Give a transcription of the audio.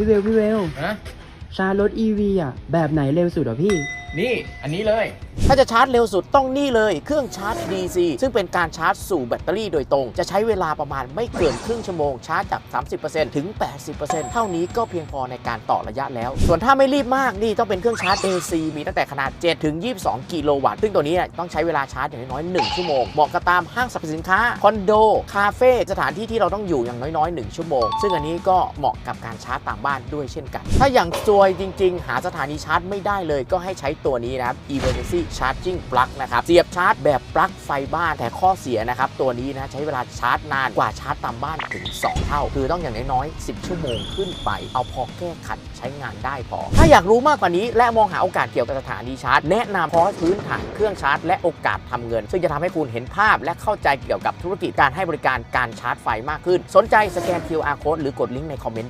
พี่เวลพี่เวลฮะชาร์จรถ EV อะ แบบไหนเร็วสุดอะพี่ นี่อันนี้เลย ถ้าจะชาร์จเร็วสุดต้องนี่เลย เครื่องชาร์จ DC ซึ่งเป็นการชาร์จสู่แบตเตอรี่โดยตรง จะใช้เวลาประมาณไม่เกินครึ่งชั่วโมงชาร์จจาก 30%ถึง 80%เท่านี้ก็เพียงพอในการต่อระยะแล้ว ส่วนถ้าไม่รีบมากนี่ต้องเป็นเครื่องชาร์จ AC มีตั้งแต่ขนาด 7 ถึง 22 กิโลวัตต์ ซึ่งตัวนี้ต้องใช้เวลาชาร์จอย่างน้อยๆ1ชั่วโมง เหมาะกับตามห้างสรรพสินค้า คอนโด คาเฟ่ สถานที่ที่เราต้องอยู่อย่างน้อยๆ 1 ชั่วโมง ซึ่งอันนี้ก็เหมาะกับการชาร์จตามบ้านด้วยเช่นกัน ถ้าอย่างซวยจริง ๆ หาสถานีชาร์จไม่ได้เลยก็ให้ใช้ตัวนี้นะครับ Emergency Charging Plug นะครับเสียบชาร์จแบบปลั๊กไฟบ้านแต่ข้อเสียนะครับ ตัวนี้นะใช้เวลาชาร์จนานกว่าชาร์จตามบ้านถึง 2 เท่า คือต้องอย่างน้อยๆ10 ชั่วโมงขึ้นไป เอาพอแก้ขัดใช้งานได้พอ ถ้าอยากรู้มากกว่านี้และมองหาโอกาสเกี่ยวกับสถานีชาร์จ แนะนำคอร์สพื้นฐานเครื่องชาร์จ และโอกาสทำเงิน ซึ่งจะทำให้คุณเห็นภาพและเข้าใจเกี่ยวกับธุรกิจการให้บริการการชาร์จไฟมากขึ้น สนใจสแกน QR code หรือกดลิงก์ในคอมเมนต์ได้